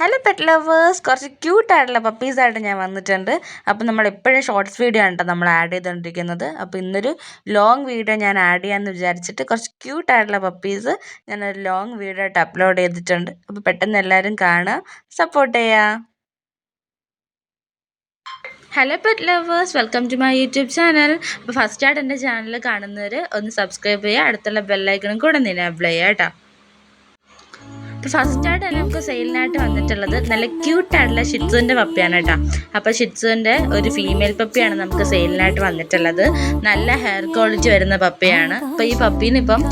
Hello pet lovers കുറച്ച് ക്യൂട്ടായിട്ടുള്ള പപ്പീസായിട്ട് ഞാൻ വന്നിട്ടുണ്ട്. അപ്പോൾ നമ്മൾ എപ്പോഴും ഷോർട്സ് വീഡിയോ ആണ് കേട്ടോ നമ്മൾ ആഡ് ചെയ്തുകൊണ്ടിരിക്കുന്നത് അപ്പോൾ ഇന്നൊരു ലോങ് വീഡിയോ ഞാൻ ആഡ് ചെയ്യാമെന്ന് വിചാരിച്ചിട്ട് കുറച്ച് ക്യൂട്ടായിട്ടുള്ള പപ്പീസ് ഞാനൊരു ലോങ് വീഡിയോ ആയിട്ട് അപ്ലോഡ് ചെയ്തിട്ടുണ്ട്. അപ്പോൾ പെട്ടെന്ന് എല്ലാവരും കാണുക. സപ്പോർട്ട് ചെയ്യുക hello pet lovers welcome to my YouTube channel അപ്പോൾ ഫസ്റ്റായിട്ട് എന്റെ ചാനൽ കാണുന്നവർ ഒന്ന് സബ്സ്ക്രൈബ് ചെയ്യുക. അടുത്തുള്ള ബെല്ലൈക്കണും കൂടെ നിന്നെ എനേബിൾ ചെയ്യാം കേട്ടോ ഫസ്റ്റായിട്ട് തന്നെ നമുക്ക് സെയിലിനായിട്ട് വന്നിട്ടുള്ളത് നല്ല ക്യൂട്ടായിട്ടുള്ള ഷിറ്റ്സുവിന്റെ പപ്പിയാണ് കേട്ടോ. അപ്പോൾ ഷിറ്റ്സുവിന്റെ ഒരു ഫീമെയിൽ പപ്പിയാണ് നമുക്ക് സെയിലിനായിട്ട് വന്നിട്ടുള്ളത്. നല്ല ഹെയർ ക്വാളിറ്റി വരുന്ന പപ്പിയാണ്. അപ്പോൾ ഈ പപ്പീന് ഇപ്പം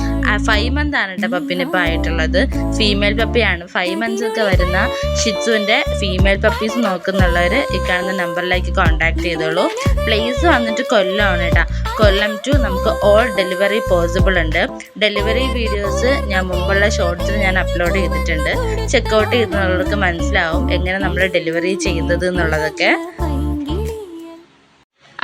ഫൈവ് മന്ത് ആണ് കേട്ടോ പപ്പിന് ഇപ്പം ആയിട്ടുള്ളത്. ഫീമെയിൽ പപ്പിയാണ്. ഫൈവ് മന്ത്സ് ഒക്കെ വരുന്ന ഷിറ്റ്സുവിന്റെ ഫീമെയിൽ പപ്പീസ് നോക്കുന്നുള്ളവർ ഈ കാണുന്ന നമ്പറിലേക്ക് കോൺടാക്ട് ചെയ്തോളൂ. പ്ലേസ് വന്നിട്ട് കൊല്ലമാണ് കേട്ടോ. കൊല്ലം ടു നമുക്ക് ഓൾ ഡെലിവറി പോസിബിൾ ഉണ്ട്. ഡെലിവറി വീഡിയോസ് ഞാൻ മുമ്പുള്ള ഷോർട്സിൽ ഞാൻ അപ്ലോഡ് ചെയ്തിട്ടുണ്ട് ചെക്കൗട്ട് ചെയ്യുന്നവർക്ക് മനസ്സിലാവും എങ്ങനെ നമ്മൾ ഡെലിവറി ചെയ്യുന്നത് എന്നുള്ളതൊക്കെ.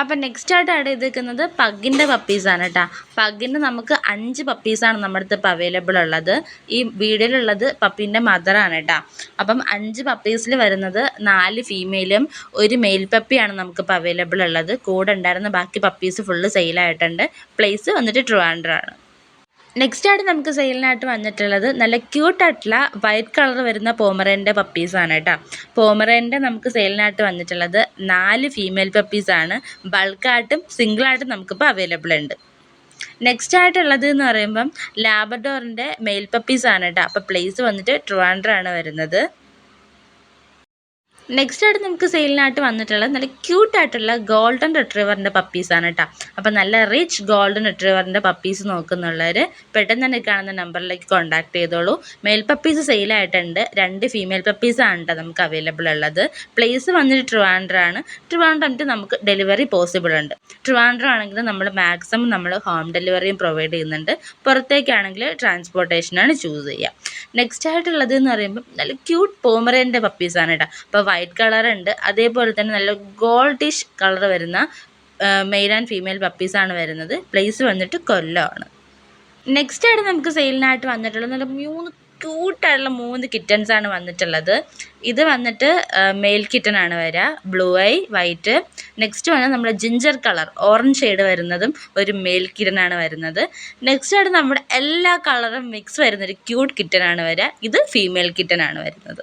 അപ്പം നെക്സ്റ്റ് ആയിട്ട് ആഡ് ചെയ്തേക്കുന്നത് പഗ്ഗിന്റെ പപ്പീസാണ് കേട്ടോ പഗ്ഗിന്റെ നമുക്ക് അഞ്ച് പപ്പീസാണ് നമ്മുടെ അടുത്ത് ഇപ്പോൾ അവൈലബിൾ ഉള്ളത്. ഈ വീടിലുള്ളത് പപ്പീന്റെ മദറാണ് കേട്ടോ അപ്പം അഞ്ച് പപ്പീസിൽ വരുന്നത് നാല് ഫീമെയിലും ഒരു മെയിൽ പപ്പിയാണ് നമുക്കിപ്പോൾ അവൈലബിൾ ഉള്ളത്. കൂടെ ഉണ്ടായിരുന്ന ബാക്കി പപ്പീസ് ഫുള്ള് സെയിലായിട്ടുണ്ട് പ്ലേസ് വന്നിട്ട് ട്രിവാൻഡ്രാണ് നെക്സ്റ്റ് ആയിട്ട് നമുക്ക് സെയിലിനായിട്ട് വന്നിട്ടുള്ളത് നല്ല ക്യൂട്ടായിട്ടുള്ള വൈറ്റ് കളർ വരുന്ന പോമറേന്റെ പപ്പീസാണ് കേട്ടോ പോമറേന്റെ നമുക്ക് സെയിലിനായിട്ട് വന്നിട്ടുള്ളത് നാല് ഫീമെയിൽ പപ്പീസാണ് ബൾക്കായിട്ടും സിംഗിളായിട്ടും നമുക്കിപ്പോൾ അവൈലബിൾ ഉണ്ട്. നെക്സ്റ്റ് ആയിട്ടുള്ളത് എന്ന് പറയുമ്പം ലാബഡോറിന്റെ മെയിൽ പപ്പീസാണ് കേട്ടോ അപ്പോൾ പ്ലേസ് വന്നിട്ട് ട്രിവാൻഡ്രാണ് വരുന്നത്. നെക്സ്റ്റ് ആയിട്ട് നമുക്ക് സെയിലിനായിട്ട് വന്നിട്ടുള്ള നല്ല ക്യൂട്ടായിട്ടുള്ള ഗോൾഡൻ റിട്രീവറിന്റെ പപ്പീസാണ് കേട്ടോ അപ്പോൾ നല്ല റിച്ച് ഗോൾഡൻ റിട്രീവറിന്റെ പപ്പീസ് നോക്കുന്നുള്ളവർ പെട്ടെന്ന് തന്നെ കാണുന്ന നമ്പറിലേക്ക് കോൺടാക്ട് ചെയ്തോളൂ. മെയിൽ പപ്പീസ് സെയിലായിട്ടുണ്ട് രണ്ട് ഫീമെയിൽ പപ്പീസാണ് കേട്ടോ നമുക്ക് അവൈലബിൾ ഉള്ളത്. പ്ലേസ് വന്നിട്ട് ട്രിവാൻഡ്രാണ് ട്രിവാൻഡ്രം ടു നമുക്ക് ഡെലിവറി പോസിബിൾ ഉണ്ട്. ട്രിവാൻഡ്രം ആണെങ്കിൽ നമ്മൾ മാക്സിമം നമ്മൾ ഹോം ഡെലിവറിയും പ്രൊവൈഡ് ചെയ്യുന്നുണ്ട്. പുറത്തേക്കാണെങ്കിൽ ട്രാൻസ്പോർട്ടേഷനാണ് ചൂസ് ചെയ്യുക നെക്സ്റ്റ് ആയിട്ടുള്ളത് എന്ന് പറയുമ്പോൾ നല്ല ക്യൂട്ട് പോമറേന്റെ പപ്പീസാണ് കേട്ടോ അപ്പോൾ വൈറ്റ് കളർ ഉണ്ട് അതേപോലെ തന്നെ നല്ല ഗോൾഡിഷ് കളർ വരുന്ന മെയിൽ ആൻഡ് ഫീമെയിൽ പപ്പീസാണ് വരുന്നത്. പ്ലേസ് വന്നിട്ട് കൊല്ലമാണ് നെക്സ്റ്റ് ആയിട്ട് നമുക്ക് സെയിലിനായിട്ട് വന്നിട്ടുള്ളത് നല്ല മൂന്ന് ക്യൂട്ടായിട്ടുള്ള മൂന്ന് കിറ്റൻസ് ആണ് വന്നിട്ടുള്ളത്. ഇത് വന്നിട്ട് മെയിൽ കിറ്റൺ ആണ് വരിക ബ്ലൂ ഐ വൈറ്റ് നെക്സ്റ്റ് വന്ന് നമ്മുടെ ജിഞ്ചർ കളർ ഓറഞ്ച് ഷെയ്ഡ് വരുന്നതും ഒരു മെയിൽ കിറ്റൺ ആണ് വരുന്നത്. നെക്സ്റ്റ് ആയിട്ട് നമ്മുടെ എല്ലാ കളറും മിക്സ് വരുന്നൊരു ക്യൂട്ട് കിറ്റൺ ആണ് വരിക ഇത് ഫീമെയിൽ കിറ്റൺ ആണ് വരുന്നത്.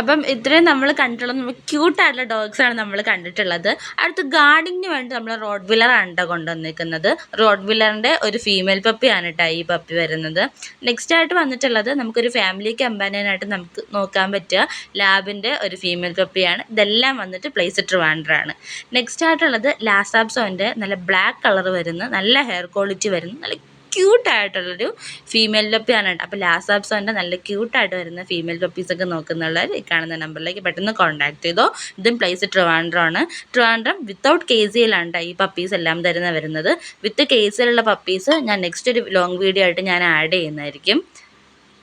അപ്പം ഇത്രയും നമ്മൾ കണ്ടിട്ടുള്ളത് നമ്മൾ ക്യൂട്ടായിട്ടുള്ള ആണ് നമ്മൾ കണ്ടിട്ടുള്ളത്. അടുത്ത് ഗാർഡിങ്ങിന് വേണ്ടി നമ്മൾ റോഡ് വില്ലറാണ് കൊണ്ടുവന്നിരിക്കുന്നത് റോഡ് വില്ലറിന്റെ ഒരു ഫീമെയിൽ പപ്പിയാണ് കേട്ടോ ഈ പപ്പി വരുന്നത്. നെക്സ്റ്റ് ആയിട്ട് വന്നിട്ടുള്ളത് നമുക്കൊരു ഫാമിലി കമ്പാനിയനായിട്ട് നമുക്ക് നോക്കാൻ പറ്റുക. ലാബിന്റെ ഒരു ഫീമെയിൽ പപ്പിയാണ് ഇതെല്ലാം വന്നിട്ട് പ്ലേസ് ട്രിവാൻഡ്രാണ് നെക്സ്റ്റ് ആയിട്ടുള്ളത് ലാസാബ്സോന്റെ നല്ല ബ്ലാക്ക് കളർ വരുന്ന നല്ല ഹെയർ ക്വാളിറ്റി വരുന്ന നല്ല ക്യൂട്ടായിട്ടുള്ളൊരു ഫീമെയിൽ പപ്പിയാണ് കേട്ടോ അപ്പോൾ ആപ്സോന്റെ നല്ല ക്യൂട്ടായിട്ട് വരുന്ന ഫീമെയിൽ പപ്പീസൊക്കെ നോക്കുന്നുള്ളവർ ഈ കാണുന്ന നമ്പറിലേക്ക് പെട്ടെന്ന് കോൺടാക്ട് ചെയ്തോ. ഇതും പ്ലേസ് ട്രിവാൻഡ്രം ആണ്. ട്രിവാൻഡ്രം വിത്തൗട്ട് കെ സിയിലാണ് ഈ പപ്പീസ് എല്ലാം തരുന്ന വരുന്നത്. വിത്ത് കെ സിയിലുള്ള പപ്പീസ് ഞാൻ നെക്സ്റ്റ് ഒരു ലോങ് വീഡിയോ ആയിട്ട് ഞാൻ ആഡ് ചെയ്യുന്നതായിരിക്കും.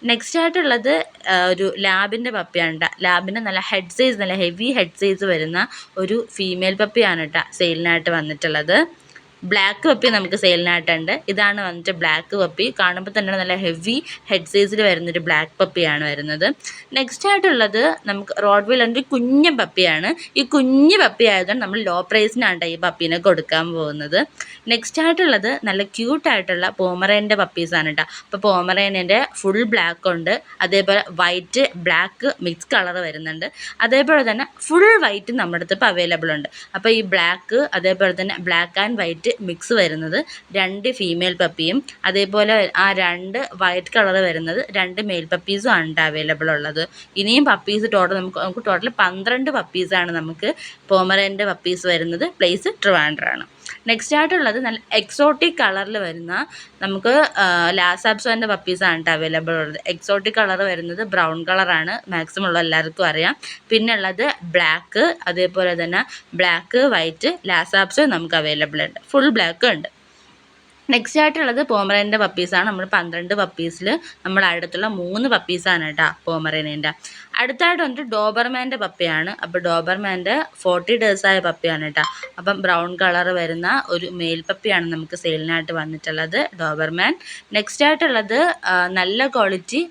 നെക്സ്റ്റ് ആയിട്ടുള്ളത് ഒരു ലാബിന്റെ പപ്പിയാണ് കേട്ടോ ലാബിന്റെ നല്ല ഹെഡ് സൈസ് നല്ല ഹെവി ഹെഡ് സൈസ് വരുന്ന ഒരു ഫീമെയിൽ പപ്പിയാണ് കേട്ടോ സെയിലിനായിട്ട് വന്നിട്ടുള്ളത്. ബ്ലാക്ക് പപ്പി നമുക്ക് സെയിലിനായിട്ടുണ്ട് ഇതാണ് വന്നിട്ട് ബ്ലാക്ക് പപ്പി കാണുമ്പോൾ തന്നെ നല്ല ഹെവി ഹെഡ് സൈസിൽ വരുന്ന ഒരു ബ്ലാക്ക് പപ്പിയാണ് വരുന്നത്. നെക്സ്റ്റ് ആയിട്ടുള്ളത് നമുക്ക് റോഡ് വീലറിന്റെ കുഞ്ഞ പപ്പിയാണ് ഈ കുഞ്ഞു പപ്പി ആയതുകൊണ്ട് നമ്മൾ ലോ പ്രൈസിനാണ് ഈ പപ്പീനെ കൊടുക്കാൻ പോകുന്നത്. നെക്സ്റ്റ് ആയിട്ടുള്ളത് നല്ല ക്യൂട്ടായിട്ടുള്ള പോമറേന്റെ പപ്പീസാണ് കേട്ടോ അപ്പോൾ പോമറേനിന്റെ ഫുൾ ബ്ലാക്ക് ഉണ്ട്. അതേപോലെ വൈറ്റ് ബ്ലാക്ക് മിക്സ് കളർ വരുന്നുണ്ട്. അതേപോലെ തന്നെ ഫുൾ വൈറ്റ് നമ്മുടെ അടുത്ത് ഇപ്പോൾ അവൈലബിൾ ഉണ്ട്. അപ്പോൾ ഈ ബ്ലാക്ക് അതേപോലെ തന്നെ ബ്ലാക്ക് ആൻഡ് വൈറ്റ് മിക്സ് വരുന്നത് രണ്ട് ഫീമെയിൽ പപ്പിയും അതേപോലെ ആ രണ്ട് വൈറ്റ് കളർ വരുന്നത് രണ്ട് മെയിൽ പപ്പീസും ആണ് അവൈലബിൾ ഉള്ളത്. ഇനിയും പപ്പീസ് ടോട്ടൽ നമുക്ക് നമുക്ക് ടോട്ടൽ പന്ത്രണ്ട് പപ്പീസാണ് നമുക്ക് പോമറേന്റെ പപ്പീസ് വരുന്നത്. പ്ലേസ് ട്രിവാൻഡ്രാണ്. നെക്സ്റ്റ് ആയിട്ടുള്ളത് നല്ല എക്സോട്ടിക് കളറിൽ വരുന്ന നമുക്ക് ലാസാബ്സോന്റെ പപ്പീസാണ് കേട്ടോ അവൈലബിൾ ഉള്ളത്. എക്സോട്ടിക് കളർ വരുന്നത് ബ്രൗൺ കളറാണ് മാക്സിമം ഉള്ള എല്ലാവർക്കും അറിയാം. പിന്നെ ഉള്ളത് ബ്ലാക്ക് അതേപോലെ തന്നെ ബ്ലാക്ക് വൈറ്റ് ലാസാബ്സോ നമുക്ക് അവൈലബിൾ ഉണ്ട്. ഫുൾ ബ്ലാക്ക് ഉണ്ട്. നെക്സ്റ്റ് ആയിട്ടുള്ളത് പോമറേന്റെ പപ്പീസാണ് നമ്മൾ പന്ത്രണ്ട് പപ്പീസിൽ നമ്മുടെ അടുത്തുള്ള മൂന്ന് പപ്പീസാണ് കേട്ടോ പോമറേനേന്റെ അടുത്തായിട്ട് വന്നിട്ട് ഡോബർമാന്റെ പപ്പയാണ്. അപ്പോൾ ഡോബർമാന്റെ ഫോർട്ടി ഡേയ്സായ പപ്പയാണ് കേട്ടോ അപ്പം ബ്രൗൺ കളർ വരുന്ന ഒരു മെയിൽ പപ്പിയാണ് നമുക്ക് സെയിലിനായിട്ട് വന്നിട്ടുള്ളത് ഡോബർമാൻ. നെക്സ്റ്റ് ആയിട്ടുള്ളത് നല്ല ക്വാളിറ്റി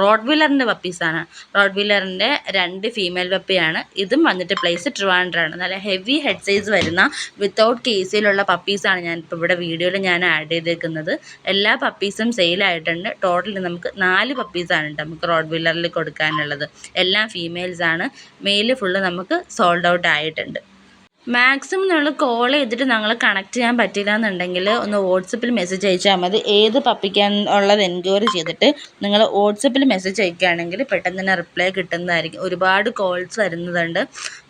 റോഡ് വീലറിന്റെ പപ്പീസാണ് റോഡ് വീലറിന്റെ രണ്ട് ഫീമെയിൽ പപ്പിയാണ്. ഇതും വന്നിട്ട് പ്ലേസ് ട്രിവാൻഡ്രാണ് നല്ല ഹെവി ഹെഡ് സൈസ് വരുന്ന വിത്തൗട്ട് കേസിലുള്ള പപ്പീസാണ് ഞാൻ ഇപ്പോൾ ഇവിടെ വീഡിയോയിൽ ഞാൻ ആഡ് ചെയ്തേക്കുന്നത്. എല്ലാ പപ്പീസും സെയിലായിട്ടുണ്ട് ടോട്ടലി നമുക്ക് നാല് പപ്പീസാണ് നമുക്ക് റോഡ് വീലറിൽ കൊടുക്കാനുള്ളത്. എല്ലാം ഫീമെയിൽസാണ് മെയിൽ ഫുള്ള് നമുക്ക് സോൾഡ് ഔട്ട് ആയിട്ടുണ്ട്. മാക്സിമം നിങ്ങൾ കോൾ ചെയ്തിട്ട് ഞങ്ങൾ കണക്ട് ചെയ്യാൻ പറ്റില്ല എന്നുണ്ടെങ്കിൽ ഒന്ന് വാട്സപ്പിൽ മെസ്സേജ് അയച്ചാൽ മതി. ഏത് പപ്പിക്കാൻ ഉള്ളത് എൻക്വയറി ചെയ്തിട്ട് നിങ്ങൾ വാട്സപ്പിൽ മെസ്സേജ് അയക്കുകയാണെങ്കിൽ പെട്ടെന്ന് തന്നെ റിപ്ലൈ കിട്ടുന്നതായിരിക്കും. ഒരുപാട് കോൾസ് വരുന്നതുണ്ട്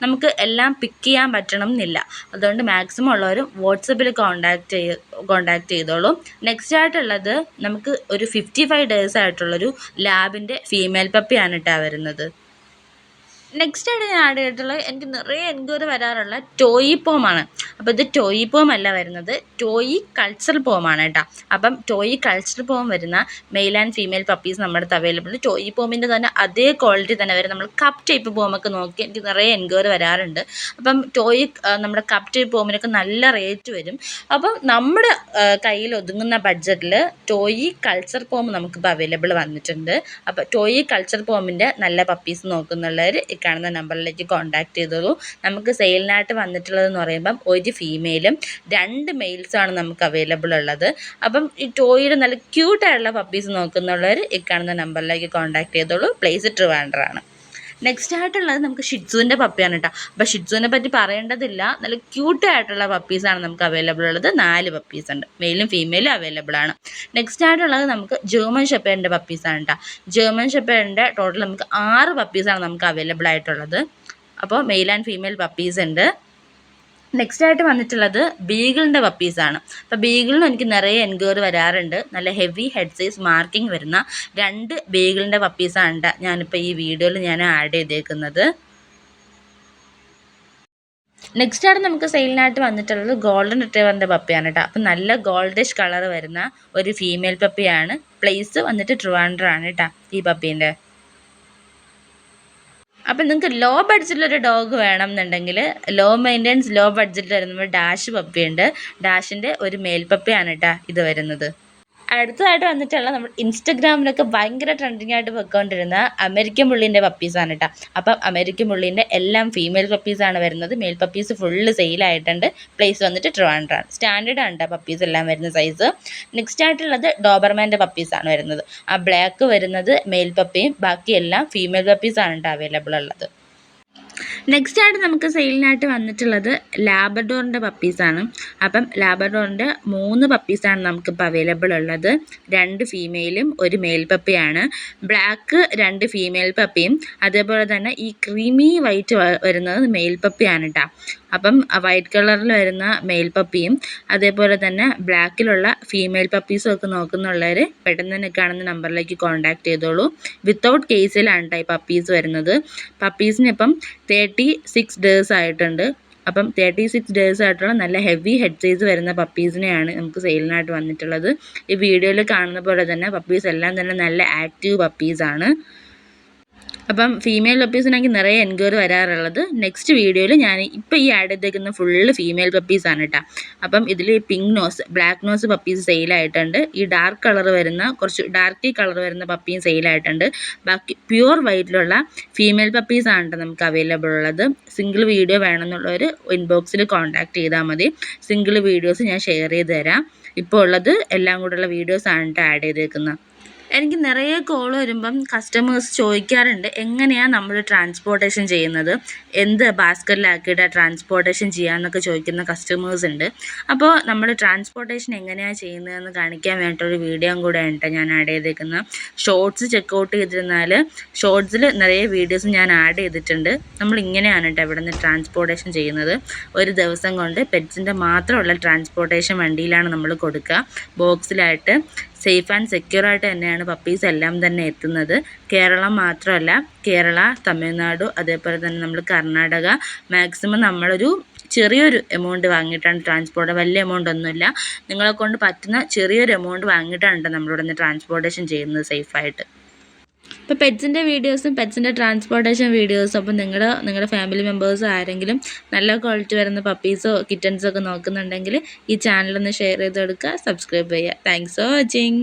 നമുക്ക് എല്ലാം പിക്ക് ചെയ്യാൻ പറ്റണം എന്നില്ല അതുകൊണ്ട് മാക്സിമം ഉള്ളവരും വാട്സപ്പിൽ കോണ്ടാക്ട് ചെയ്ത് കോണ്ടാക്ട് ചെയ്തോളൂ. നെക്സ്റ്റ് ആയിട്ടുള്ളത് നമുക്ക് ഒരു ഫിഫ്റ്റി ഫൈവ് ഡേയ്സ് ആയിട്ടുള്ളൊരു ലാബിന്റെ ഫീമെയിൽ പപ്പിയാണ് കേട്ടോ വരുന്നത്. നെക്സ്റ്റ് ആയിട്ട് ഞാൻ ആഡ് ചെയ്തിട്ടുള്ളത് എനിക്ക് നിറയെ എൻക്വയറി വരാറുള്ള ടോയി പോമാണ് അപ്പോൾ ഇത് ടോയി പോം അല്ല വരുന്നത്. ടോയി കൾച്ചർ പോമാണ് കേട്ടോ. അപ്പം ടോയി കൾച്ചറൽ പോം വരുന്ന മെയിൽ ആൻഡ് ഫീമെയിൽ പപ്പീസ് നമ്മുടെ അടുത്ത് അവൈലബിൾ ടോയി പോമിന്റെ തന്നെ അതേ ക്വാളിറ്റി തന്നെ വരും. നമ്മൾ കപ്പ് ടൈപ്പ് പോമൊക്കെ നോക്കി എനിക്ക് നിറയെ എൻക്വയറി വരാറുണ്ട്. അപ്പം ടോയി നമ്മുടെ കപ്പ് ടൈപ്പ് പോമിനൊക്കെ നല്ല റേറ്റ് വരും. അപ്പം നമ്മുടെ കയ്യിൽ ഒതുങ്ങുന്ന ബഡ്ജറ്റിൽ ടോയി കൾച്ചർ പോം നമുക്കിപ്പോൾ അവൈലബിൾ വന്നിട്ടുണ്ട്. അപ്പം ടോയി കൾച്ചർ പോമിന്റെ നല്ല പപ്പീസ് നോക്കുന്നുള്ളവർ കാണുന്ന നമ്പറിലേക്ക് കോൺടാക്ട് ചെയ്തോളൂ. നമുക്ക് സെയിലിനായിട്ട് വന്നിട്ടുള്ളതെന്ന് പറയുമ്പം ഒരു ഫീമെയിലും രണ്ട് മെയിൽസാണ് നമുക്ക് അവൈലബിൾ ഉള്ളത്. അപ്പം ഈ ടോയുടെ നല്ല ക്യൂട്ടായിട്ടുള്ള പപ്പീസ് നോക്കുന്നുള്ളവർ ഈ കാണുന്ന നമ്പറിലേക്ക് കോൺടാക്ട് ചെയ്തോളൂ. പ്ലേസ് ട്രിവാൻഡറാണ് നെക്സ്റ്റ് ആയിട്ടുള്ളത് നമുക്ക് ഷിറ്റ്സുവിന്റെ പപ്പിയാണ് കേട്ടോ അപ്പോൾ ഷിറ്റ്സുവിനെ പറ്റി പറയേണ്ടതില്ല. നല്ല ക്യൂട്ടായിട്ടുള്ള പപ്പീസാണ് നമുക്ക് അവൈലബിൾ ഉള്ളത്. നാല് പപ്പീസ് ഉണ്ട്. മെയിലും ഫീമെയിലും അവൈലബിൾ ആണ്. നെക്സ്റ്റ് ആയിട്ടുള്ളത് നമുക്ക് ജർമ്മൻ ഷെപ്പേറിന്റെ പപ്പീസാണ് കേട്ടോ ജർമ്മൻ ഷെപ്പേറിന്റെ ടോട്ടൽ നമുക്ക് ആറ് പപ്പീസാണ് നമുക്ക് അവൈലബിൾ ആയിട്ടുള്ളത്. അപ്പോൾ മെയിൽ ആൻഡ് ഫീമെയിൽ പപ്പീസ് ഉണ്ട്. നെക്സ്റ്റ് ആയിട്ട് വന്നിട്ടുള്ളത് ബീഗിളിന്റെ പപ്പീസാണ് അപ്പോൾ ബീഗിളിന് എനിക്ക് നിറയെ എൻക്വയറി വരാറുണ്ട്. നല്ല ഹെവി ഹെഡ് സൈസ് മാർക്കിംഗ് വരുന്ന രണ്ട് ബീഗിളിന്റെ പപ്പീസാണ് ഞാനിപ്പോൾ ഈ വീഡിയോയിൽ ഞാൻ ആഡ് ചെയ്തേക്കുന്നത്. നെക്സ്റ്റ് ആണ് നമുക്ക് സെയിലിനായിട്ട് വന്നിട്ടുള്ളത് ഗോൾഡൻ റിട്രീവറിന്റെ പപ്പിയാണ് കേട്ടോ അപ്പം നല്ല ഗോൾഡിഷ് കളർ വരുന്ന ഒരു ഫീമെയിൽ പപ്പിയാണ് പ്ലേസ് വന്നിട്ട് ട്രിവാൻഡ്രാണ് കേട്ടോ ഈ പപ്പീന്റെ അപ്പം നിങ്ങൾക്ക് ലോ ബഡ്ജറ്റിലൊരു ഡോഗ് വേണം എന്നുണ്ടെങ്കിൽ ലോ മെയിന്റെനൻസ് ലോ ബഡ്ജറ്റിൽ വരുന്ന ഡാഷ് പപ്പിയുണ്ട് ഡാഷിന്റെ ഒരു മേൽ പപ്പിയാണ് കേട്ടോ ഇത് വരുന്നത്. അടുത്തതായിട്ട് വന്നിട്ടുള്ള നമ്മൾ ഇൻസ്റ്റഗ്രാമിലൊക്കെ ഭയങ്കര ട്രെൻഡിങ് ആയിട്ട് വെക്കൊണ്ടിരുന്ന അമേരിക്കൻ പുള്ളീന്റെ പപ്പീസാണ് കേട്ടോ അപ്പം അമേരിക്കൻ പുള്ളീന്റെ എല്ലാം ഫീമെയിൽ പപ്പീസാണ് വരുന്നത്. മെയിൽ പപ്പീസ് ഫുള്ള് സെയിലായിട്ടുണ്ട് പ്ലേസ് വന്നിട്ട് ട്രിവാൻഡ്രാണ് സ്റ്റാൻഡേർഡ് ആണ് കേട്ടോ പപ്പീസ് എല്ലാം വരുന്ന സൈസ് നെക്സ്റ്റ് ആയിട്ടുള്ളത് ഡോബർമാന്റെ പപ്പീസാണ് വരുന്നത്. ആ ബ്ലാക്ക് വരുന്നത് മെയിൽ പപ്പിയും ബാക്കിയെല്ലാം ഫീമെയിൽ പപ്പീസാണ് കേട്ടോ അവൈലബിൾ ഉള്ളത്. നെക്സ്റ്റ് ആയിട്ട് നമുക്ക് സെയിലിനായിട്ട് വന്നിട്ടുള്ളത് ലാബഡോറിന്റെ പപ്പീസാണ് അപ്പം ലാബഡോറിന്റെ മൂന്ന് പപ്പീസാണ് നമുക്കിപ്പോൾ അവൈലബിൾ ഉള്ളത്. രണ്ട് ഫീമെയിലും ഒരു മെയിൽ പപ്പിയാണ് ബ്ലാക്ക് രണ്ട് ഫീമെയിൽ പപ്പിയും അതേപോലെ തന്നെ ഈ ക്രീമി വൈറ്റ് വരുന്നത് മെയിൽ പപ്പിയാണ് കേട്ടോ അപ്പം വൈറ്റ് കളറിൽ വരുന്ന മെയിൽ പപ്പിയും അതേപോലെ തന്നെ ബ്ലാക്കിലുള്ള ഫീമെയിൽ പപ്പീസും ഒക്കെ നോക്കുന്നുള്ളവർ പെട്ടെന്ന് തന്നെ കാണുന്ന നമ്പറിലേക്ക് കോൺടാക്ട് ചെയ്തോളൂ. വിത്തൗട്ട് കേസിലാണ് കേട്ടോ ഈ പപ്പീസ് വരുന്നത്. പപ്പീസിനിപ്പം തേർട്ടി സിക്സ് ഡേയ്സ് ആയിട്ടുണ്ട്. അപ്പം തേർട്ടി സിക്സ് ഡേയ്സ് ആയിട്ടുള്ള നല്ല ഹെവി ഹെഡ് സൈസ് വരുന്ന പപ്പീസിനെയാണ് നമുക്ക് സെയിലിനായിട്ട് വന്നിട്ടുള്ളത്. ഈ വീഡിയോയിൽ കാണുന്ന പോലെ തന്നെ പപ്പീസ് എല്ലാം തന്നെ നല്ല ആക്റ്റീവ് പപ്പീസാണ് അപ്പം ഫീമെയിൽ പപ്പീസിനാണെങ്കിൽ നിറയെ എൻക്വയറി വരാറുള്ളത്. നെക്സ്റ്റ് വീഡിയോയിൽ ഞാൻ ഇപ്പോൾ ഈ ആഡ് ചെയ്തേക്കുന്ന ഫുള്ള് ഫീമെയിൽ പപ്പീസാണ് കേട്ടോ അപ്പം ഇതിൽ pink nose black nose puppies സെയിലായിട്ടുണ്ട് ഈ ഡാർക്ക് കളർ വരുന്ന കുറച്ച് ഡാർക്ക് കളർ വരുന്ന പപ്പിയും സെയിലായിട്ടുണ്ട് ബാക്കി പ്യുവർ വൈറ്റിലുള്ള ഫീമെയിൽ പപ്പീസാണ് കേട്ടോ നമുക്ക് അവൈലബിൾ ഉള്ളത്. സിംഗിൾ വീഡിയോ വേണമെന്നുള്ളവർ ഇൻബോക്സിൽ കോൺടാക്ട് ചെയ്താൽ മതി. സിംഗിൾ വീഡിയോസ് ഞാൻ ഷെയർ ചെയ്ത് തരാം. ഇപ്പോൾ ഉള്ളത് എല്ലാം കൂടെയുള്ള വീഡിയോസാണ് കേട്ടോ ആഡ് ചെയ്തേക്കുന്നത് എനിക്ക് നിറയെ കോൾ വരുമ്പം കസ്റ്റമേഴ്സ് ചോദിക്കാറുണ്ട് എങ്ങനെയാണ് നമ്മൾ ട്രാൻസ്പോർട്ടേഷൻ ചെയ്യുന്നത്? എന്ത് ബാസ്ക്കറ്റിലാക്കിയിട്ട് ട്രാൻസ്പോർട്ടേഷൻ ചെയ്യാമെന്നൊക്കെ ചോദിക്കുന്ന കസ്റ്റമേഴ്സ് ഉണ്ട്. അപ്പോൾ നമ്മൾ ട്രാൻസ്പോർട്ടേഷൻ എങ്ങനെയാണ് ചെയ്യുന്നതെന്ന് കാണിക്കാൻ വേണ്ടിയിട്ടൊരു വീഡിയോ കൂടെ ഉണ്ട് ഞാൻ ആഡ് ചെയ്തേക്കുന്നത് ഷോർട്സ് ചെക്കൗട്ട് ചെയ്തിരുന്നാൽ ഷോർട്സിൽ നിറയെ വീഡിയോസ് ഞാൻ ആഡ് ചെയ്തിട്ടുണ്ട്. നമ്മൾ ഇങ്ങനെയാണ് കേട്ടോ ഇവിടെ നിന്ന് ട്രാൻസ്പോർട്ടേഷൻ ചെയ്യുന്നത്. ഒരു ദിവസം കൊണ്ട് പെറ്റ്സിന്റെ മാത്രമുള്ള ട്രാൻസ്പോർട്ടേഷൻ വണ്ടിയിലാണ് നമ്മൾ കൊടുക്കുക ബോക്സിലായിട്ട് സേഫ് ആൻഡ് സെക്യൂർ ആയിട്ട് തന്നെയാണ് പപ്പീസ് എല്ലാം തന്നെ എത്തുന്നത്. കേരളം മാത്രമല്ല കേരള തമിഴ്നാട് അതേപോലെ തന്നെ നമ്മൾ കർണാടക മാക്സിമം നമ്മളൊരു ചെറിയൊരു എമൗണ്ട് വാങ്ങിയിട്ടാണ് ട്രാൻസ്പോർട്ട് വലിയ എമൗണ്ട് ഒന്നുമില്ല. നിങ്ങളെ കൊണ്ട് പറ്റുന്ന ചെറിയൊരു എമൗണ്ട് വാങ്ങിയിട്ടാണ് നമ്മളിവിടെ നിന്ന് ട്രാൻസ്പോർട്ടേഷൻ ചെയ്യുന്നത് സേഫായിട്ട് ഇപ്പോൾ പെറ്റ്സിന്റെ വീഡിയോസും പെറ്റ്സിന്റെ ട്രാൻസ്പോർട്ടേഷൻ വീഡിയോസും അപ്പം നിങ്ങളുടെ നിങ്ങളുടെ ഫാമിലി മെമ്പേഴ്സ് ആരെങ്കിലും നല്ല ക്വാളിറ്റി വരുന്ന പപ്പീസോ കിറ്റൻസോ ഒക്കെ നോക്കുന്നുണ്ടെങ്കിൽ ഈ ചാനലൊന്ന് ഷെയർ ചെയ്ത് കൊടുക്കുക സബ്സ്ക്രൈബ് ചെയ്യുക. Thanks for watching